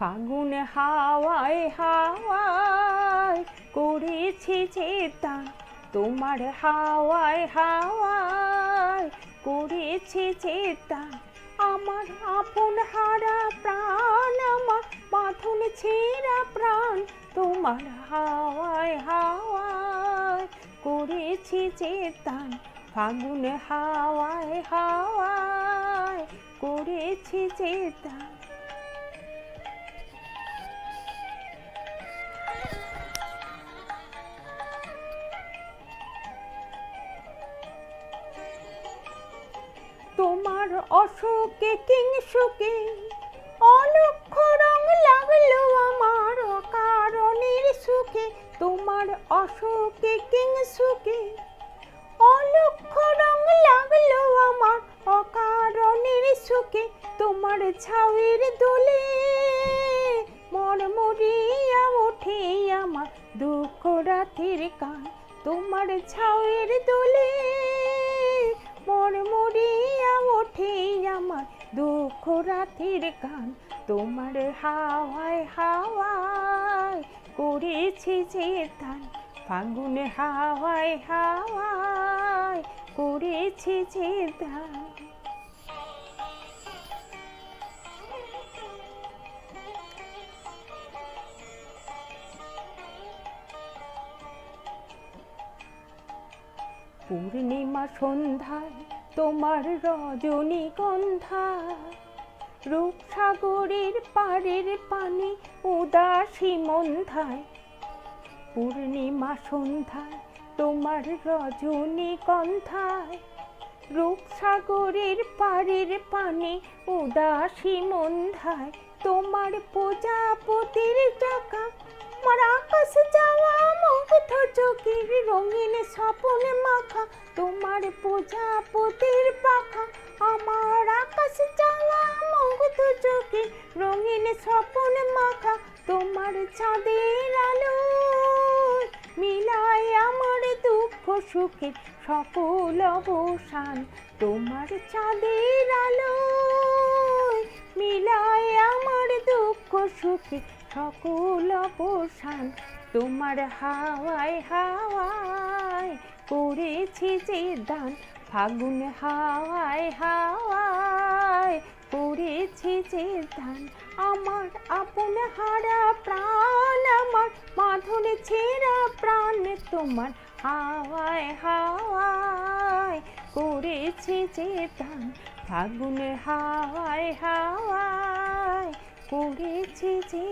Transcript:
ফাগুন হাওয়ায় হাওয়ায় করেছি চেতান তোমার হাওয়ায় হাওয়ায় করেছি চেতান আমার আপন হারা প্রাণ, আমার বাঁধন ছেঁড়া প্রাণ, তোমার হাওয়ায় হাওয়ায় করেছি চেতান ফাগুন হাওয়ায় হাওয়ায় করেছি চেতান অসুখে কিংসুকে অলক্ষ রং লাগল আমার কারণের সুখে। তোমার অসুখে কিংসুকে অলক্ষ রং লাগল আমার অকারণের সুখে। তোমার ছাউয়ের দোলে মরমরিয়া ওঠে আমার দুঃখ রাতের কান তোমার ছাউয়ের দোলে আমার দুঃখ রাতের গান, তোমার হাওয়ায় হাওয়ায় করেছি যে ধান ফাগুন হাওয়ায় হাওয়ায় করেছি যে ধান পূর্ণিমা সন্ধ্যায় তোমার রজনীগন্ধা, রূপসাগরের পাড়ের পানি উদাসী মন্ধায়, পূর্ণিমা সন্ধ্যায় তোমার রজনীগন্ধায়, রূপসাগরের পাড়ের পানি উদাসী মন্ধায়, তোমার প্রজাপতির টাকা আমার আকাশ যাওয়া মুগ্ধ চোখের রঙিন স্বপন মাখা, তোমার প্রজাপতির পাখা, আমার আকাশ যাওয়া মুগ্ধ চোখের রঙিন স্বপন মাখা, তোমার চাঁদের আলো মিলায় আমার দুঃখ সুখের সকল অবসান, তোমার চাঁদের আলো মিলায় আমার দুঃখ সুখে সকল অবসান তোমার হাওয়ায় হাওয়ায় করেছি যে দান। ফাগুন হাওয়ায় হাওয়ায় করেছি যে দান। আমার আপন হারা প্রাণ, আমার মাধুর ছেঁড়া প্রাণ তোমার হাওয়ায় হাওয়ায় করেছি যে দান। ফাগুন হাওয়ায় হাওয়ায় করেছি যে